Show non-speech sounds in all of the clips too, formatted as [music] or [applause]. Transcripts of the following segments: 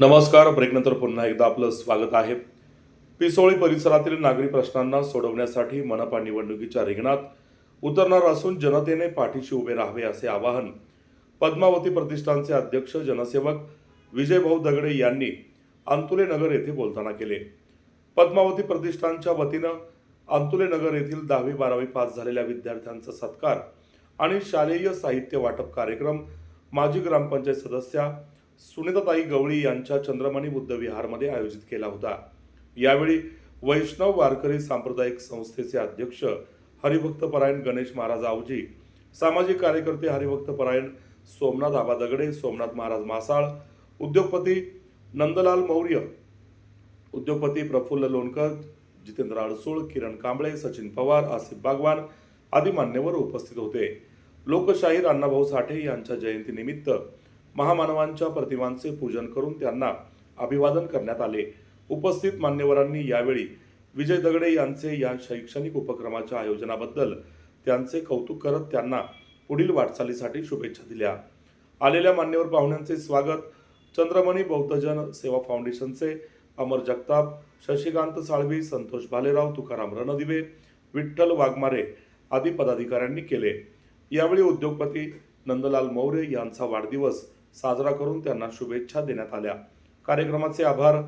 नमस्कार ब्रेकनंतर पुन्हा एकदा आपलं स्वागत आहे. पिसोळी परिसरातील नागरी प्रश्नांना सोडवण्यासाठी मनपा निवडणुकीच्या रिंगणात उतरणार असून जनतेने पाठीशी उभे राहावे असे आवाहन पद्मावती प्रतिष्ठानचे अध्यक्ष जनसेवक विजयभाऊ दगडे यांनी अंतुले नगर येथे बोलताना केले. पद्मावती प्रतिष्ठानच्या वतीनं अंतुले नगर येथील दहावी बारावी पास झालेल्या विद्यार्थ्यांचा सत्कार आणि शालेय साहित्य वाटप कार्यक्रम माजी ग्रामपंचायत सदस्या सुनीताताई गवळी यांच्या चंद्रमणी बुद्ध विहारमध्ये आयोजित केला होता. यावेळी वैष्णव वारकरी सांप्रदायिक संस्थेचे अध्यक्ष हरिभक्त परायण गणेश महाराज आवजी सामाजिक कार्यकर्ते हरिभक्त परायण सोमनाथ आबा दगडे सोमनाथ महाराज मासाळ उद्योगपती नंदलाल मौर्य उद्योगपती प्रफुल्ल लोणकर जितेंद्र अडसूळ किरण कांबळे सचिन पवार आसिफ बागवान आदी मान्यवर उपस्थित होते. लोकशाहीर अण्णाभाऊ साठे यांच्या जयंतीनिमित्त महामानवांच्या प्रतिमांचे पूजन करून त्यांना अभिवादन करण्यात आले. उपस्थित मान्यवरांनी यावेळी विजय दगडे यांचे या शैक्षणिक उपक्रमाच्या आयोजनाबद्दल त्यांचे कौतुक करत त्यांना पुढील वाटचालीसाठी शुभेच्छा दिल्या. आलेल्या मान्यवर पाहुण्यांचे स्वागत. चंद्रमणी बौद्धजन सेवा फाउंडेशनचे अमर जगताप शशिकांत साळवी संतोष भालेराव तुकाराम रणदिवे विठ्ठल वाघमारे आदी पदाधिकाऱ्यांनी केले. यावेळी उद्योगपती नंदलाल मौर्य यांचा वाढदिवस साजरा करून त्यांना शुभेच्छा देण्यात आल्या. कार्यक्रमाचे आभार.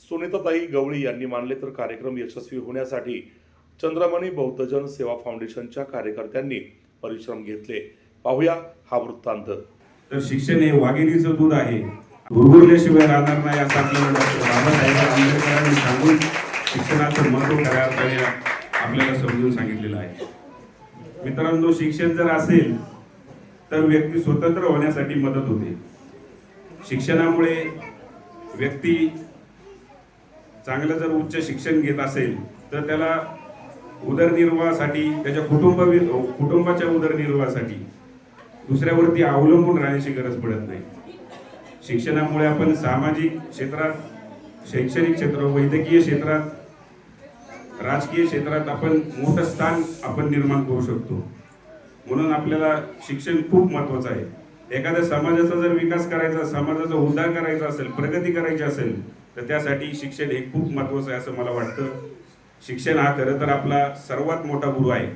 सुनीताताई गवळी यांनी मानले तर कार्यक्रम यशस्वी होण्यासाठी चंद्रमणी बौद्धजन सेवा फाउंडेशनच्या कार्यकर्त्यांनी परिश्रम घेतले. पाहूया हा वृत्तांत. तर शिक्षण हे वाघिणीचं दूध आहे. गुरगुरल्याशिवाय राहणार नाही असं आपल्याला डॉक्टर बाबासाहेब आंबेडकरांनी सांगून शिक्षणाचं महत्त्व खऱ्या अर्थाने आपल्याला समजून सांगितलेलं आहे. मित्रांनो शिक्षण जर असेल तर व्यक्ती स्वतंत्र होण्यासाठी मदत होते. शिक्षणामुळे व्यक्ती चांगलं जर उच्च शिक्षण घेत असेल तर त्याला उदरनिर्वाहासाठी त्याच्या कुटुंब कुटुंबाच्या उदरनिर्वाहासाठी दुसऱ्यावरती अवलंबून राहण्याची गरज पडत नाही. शिक्षणामुळे आपण सामाजिक क्षेत्रात शैक्षणिक क्षेत्र वैद्यकीय क्षेत्रात राजकीय क्षेत्रात आपण मोठं स्थान आपण निर्माण करू शकतो. म्हणून आपल्याला शिक्षण खूप महत्वाचं आहे. एखाद्या समाजाचा जर विकास करायचा समाजाचा उद्धार करायचा असेल प्रगती करायची असेल तर त्यासाठी शिक्षण हे खूप महत्वाचं आहे असं मला वाटतं. शिक्षण हा खरं तर आपला सर्वात मोठा गुरु आहे.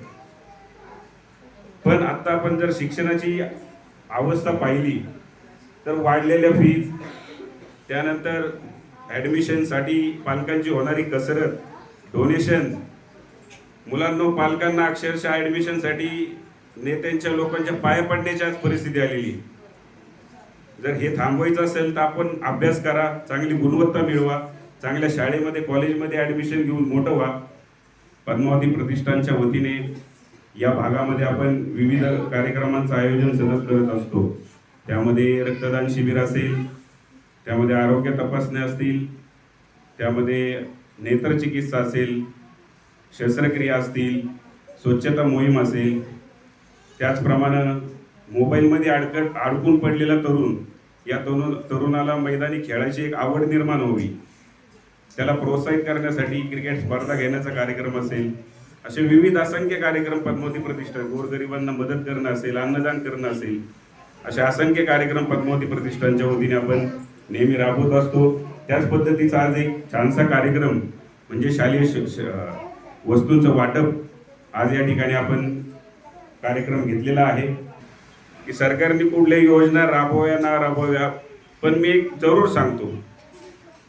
पण आत्ता आपण जर शिक्षणाची अवस्था पाहिली तर वाढलेल्या फीज त्यानंतर ॲडमिशनसाठी पालकांची होणारी कसरत डोनेशन मुलांना पालकांना अक्षरशः ॲडमिशनसाठी नेत्यांच्या लोकांच्या पाया पडण्याची आज परिस्थिती आलेली जर हे थांबवायचं असेल तर आपण अभ्यास करा चांगली गुणवत्ता मिळवा चांगल्या शाळेमध्ये कॉलेजमध्ये ॲडमिशन घेऊन मोठं व्हा. पद्मावती प्रतिष्ठानच्या वतीने या भागामध्ये आपण विविध कार्यक्रमांचं आयोजन सतत करत असतो. त्यामध्ये रक्तदान शिबिर असेल त्यामध्ये आरोग्य तपासण्या असतील त्यामध्ये नेत्रचिकित्सा असेल शस्त्रक्रिया असतील स्वच्छता मोहीम असेल त्याचप्रमाणे मोबाईलमध्ये अडकट अडकून पडलेला तरुण या तरुण तरुणाला मैदानी खेळाची एक आवड निर्माण व्हावी. त्याला प्रोत्साहित करण्यासाठी क्रिकेट स्पर्धा घेण्याचा कार्यक्रम असेल असे विविध असंख्य कार्यक्रम पद्मावती प्रतिष्ठान गोरगरिबांना मदत करणं असेल अन्नदान करणं असेल असे असंख्य कार्यक्रम पद्मावती प्रतिष्ठानच्या वतीने आपण नेहमी राबवत असतो. त्याच पद्धतीचा आज एक छानसा कार्यक्रम म्हणजे शालेय श- वस्तूंचं वाटप आज या ठिकाणी आपण कार्यक्रम घेतलेला आहे. की सरकारने कुठल्या योजना राबवाव्या ना राबवाव्या पण मी एक जरूर सांगतो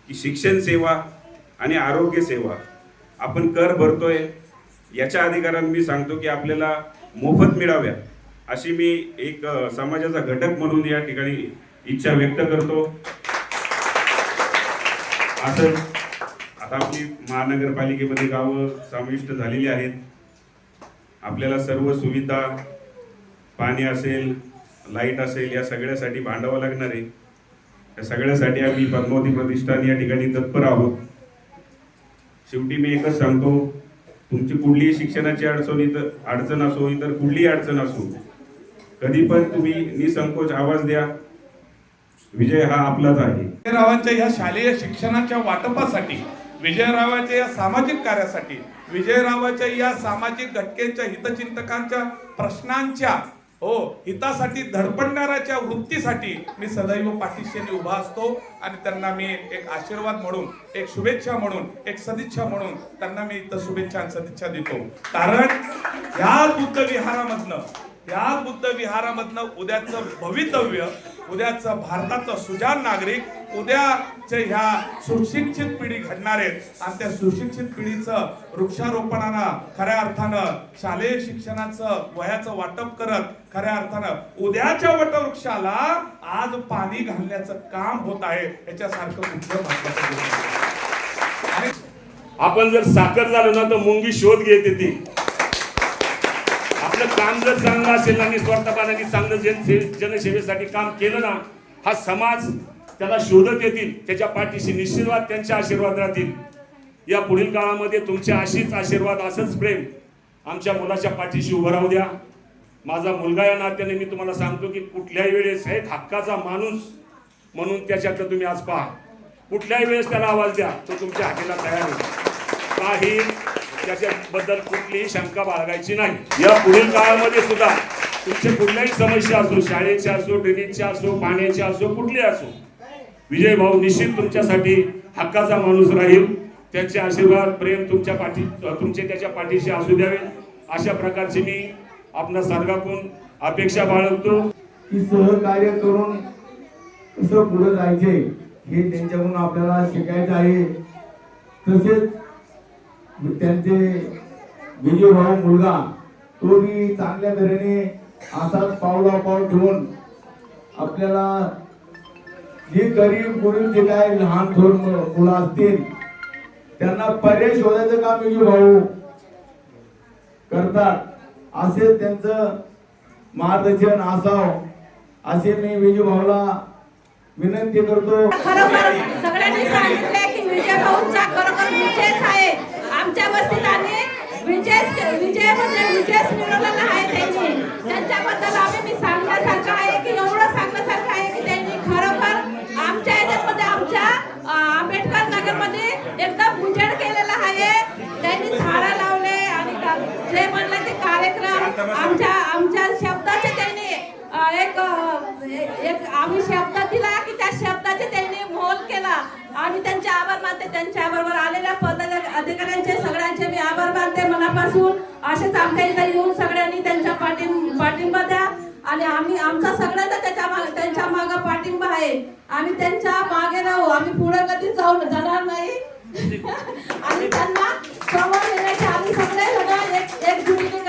की शिक्षण सेवा आणि आरोग्य सेवा आपण कर भरतोय याच्या अधिकाराने मी सांगतो की आपल्याला मोफत मिळाव्या अशी मी एक समाजाचा घटक म्हणून या ठिकाणी इच्छा व्यक्त करतो. असं आता आपली महानगरपालिकेमध्ये गावं समाविष्ट झालेली आहेत. आपल्याला सर्व सुविधा पाणी असेल लाइट असेल या सगळ्यासाठी भांडावं लागणार आहे. या सगळ्यासाठी आम्ही पद्मावती प्रतिष्ठान या ठिकाणी तत्पर आहोत. शेवटी मी एकच सांगतो तुमची कुठलीही शिक्षणाची अडचण इतर अडचण असो इतर कुठलीही अडचण असो कधी पण तुम्ही निसंकोच आवाज द्या. विजय हा आपलाच आहे. रावांच्या या शालेय शिक्षणाच्या वाटपासाठी विजयरावाच्या या सामाजिक कार्यासाठी विजयरावाच्या या सामाजिक घटकेच्या हितचिंतकांच्या प्रश्नांच्या हो हितासाठी धडपडणाऱ्याच्या वृत्तीसाठी मी सदैव पाठीशी उभा असतो आणि त्यांना मी एक आशीर्वाद म्हणून एक शुभेच्छा म्हणून एक सदिच्छा म्हणून त्यांना मी इथं शुभेच्छा आणि सदिच्छा देतो. कारण या बुद्ध विहारामधनं या बुद्ध विहारामधनं उद्याचं भवितव्य उद्याचं भारताचं सुजान नागरिक उद्याचे ह्या सुशिक्षित पिढी घडणार आहेत. आणि त्या सुशिक्षित पिढीचं वृक्षारोपणानं खऱ्या अर्थानं शालेय शिक्षणाचं वयाचं वाटप करत खऱ्या अर्थानं उद्याच्या वटवृक्षाला आज पाणी घालण्याचं काम होत आहे. याच्यासारखं कुठलं महत्वाचं आपण जर साखर झालो ना तर मुंगी शोध घेते ती माझं काम जर चांगलं असेल आणि स्वार्थपणाने चांगलं जन जनसेवेसाठी काम केलं ना हा समाज त्याला शोधत येतील त्याच्या पाठीशी निश्चितवाद त्यांचे आशीर्वाद राहतील. या पुढील काळामध्ये तुमचे अशीच आशीर्वाद असंच प्रेम आमच्या मुलाच्या पाठीशी उभं राहू द्या. माझा मुलगा या नात्याने मी तुम्हाला सांगतो की कुठल्याही वेळेस एक हक्काचा माणूस म्हणून त्याच्यातलं तुम्ही आज पहा. कुठल्याही वेळेस त्याला आवाज द्या तो तुमच्या हाकेला तयार होईल. काही त्याच्याबद्दल कुठलीही शंका बाळगायची नाही. या पुढील काळामध्ये सुद्धा तुमची कुठल्याही समस्या असो शाळेची असो ड्रेनेजची असो पाण्याची असो कुठली असो विजय भाऊ निश्चित तुमच्यासाठी हक्काचा माणूस राहील. त्यांचे आशीर्वाद प्रेम तुमच्या पाठी तुमचे त्याच्या पाठीशी असू द्यावे. अशा प्रकारची मी आपल्या सर्गाकडून अपेक्षा बाळगतो. की सहकार्य करून कसं पुढे जायचे हे त्यांच्याकडून आपल्याला शिकायचं आहे. तसेच त्यांचे विजय भाऊ मुलगा तो बी चांगल्या तऱ्हेने असाच पावला पाव ठेवून आपल्याला जे गरीब गुरीब जे काय लहान थोर मु- मुलं असतील त्यांना पर्याय शोधायचं काम विजय भाऊ करतात. असे त्यांचं मार्गदर्शन असावं असे मी विजू भाऊला विनंती करतो. खरोखर सगळ्यांनी की विजय खरोखर आहे. आमच्या वस्तीत आणि विजय विजय म्हणजे विजयच मिळवलेला आहे त्यांनी. त्यांच्याबद्दल आम्ही मी सांगण्यासारखं आहे की एवढं सांगण्यासारखं आहे की त्यांनी खरोखर आमच्या याच्यामध्ये आमच्या आंबेडकर नगरमध्ये एकदम उजेड केलेला आहे. त्यांनी झाडं लावले आणि जे म्हणलं ते कार्यक्रम आमच्या आमच्या शब्दाचे एक एक आम्ही शब्द दिला की त्या शब्दाचे त्यांनी मोल केला. आम्ही त्यांचे आभार मानते. त्यांच्या बरोबर आलेल्या पद अधिकाऱ्यांचे सगळ्यांचे मी आभार मानते मनापासून. असेच आमच्या इथं येऊन सगळ्यांनी त्यांच्या पाठी पाठिंबा द्या. आणि आम्ही आमचा सगळ्यांचा त्याच्या माग त्यांच्या मागे पाठिंबा आहे. आम्ही त्यांच्या मागे राहू. आम्ही पुढे कधी जाऊ जाणार नाही. [laughs] आणि त्यांना समोर येण्याचे आम्ही सगळे जण एक एकजुटीने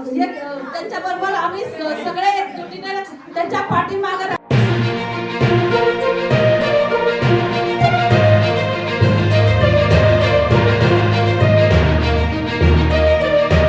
का- त्यांच्या बरोबर आम्ही सगळे एकजुटीने त्यांच्या पाठीमागे